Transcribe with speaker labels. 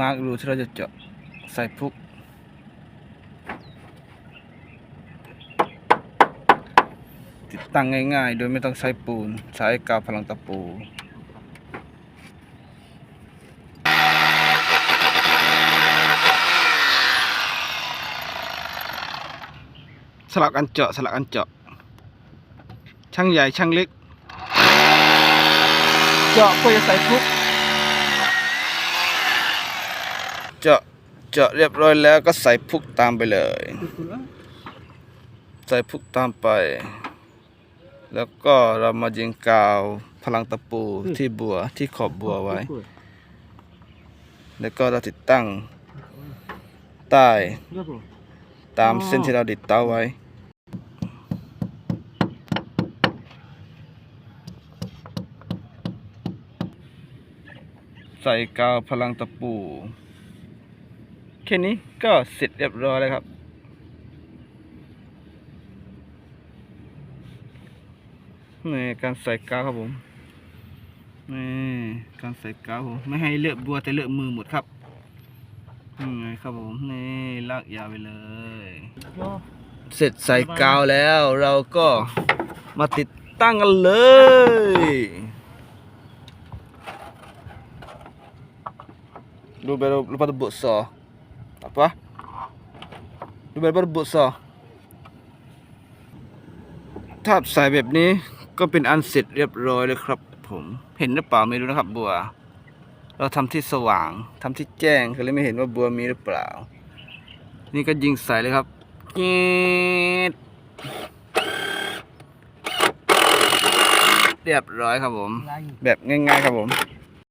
Speaker 1: มาร์กรูที่เราจะเจาะใส่พุก ติดตั้งง่ายๆ โดยไม่ต้องใช้ปูน ใช้กาวพลังตะปูสลับกันเจาะสลับกันเจาะ ช่างใหญ่ช่างเล็ก เจาะเพื่อจะใส่พุก เจาะเจาะเรียบร้อยแล้วก็ใส่พุกตามไปเลย ใส่พุกตามไป แล้วก็เรามายิงกาวพลังตะปูที่บัวที่ขอบบัวไว้ แล้วก็เราติดตั้งใต้ตามเส้นที่เราดิดเต้าไว้ใส่กาวพลังตะปู แค่นี้ก็เสร็จเรียบร้อยแล้วครับนี่การใส่กาวครับผมนี่การใส่กาวผมไม่ให้เลือะบัวแต่เลือะมือหมดครับนี่ครับผมนี่ลากยาวไปเลย เสร็จใส่กาวแล้วเราก็มาติดตั้งกันเลยดูไปดู lupa tebuk saw apa ดู ไป lupa tebuk saw ถ้าใส่แบบนี้ก็เป็นอันเสร็จเรียบร้อยเลยครับ ผมเห็นหรือเปล่าไม่รู้นะครับ บัว เราทำที่สว่างทำที่แจ้งก็เลยไม่เห็นว่าบัวมีหรือเปล่า นี่ก็ยิงใส่เลยครับเงีดเรียบร้อยครับผม แบบง่ายๆครับผม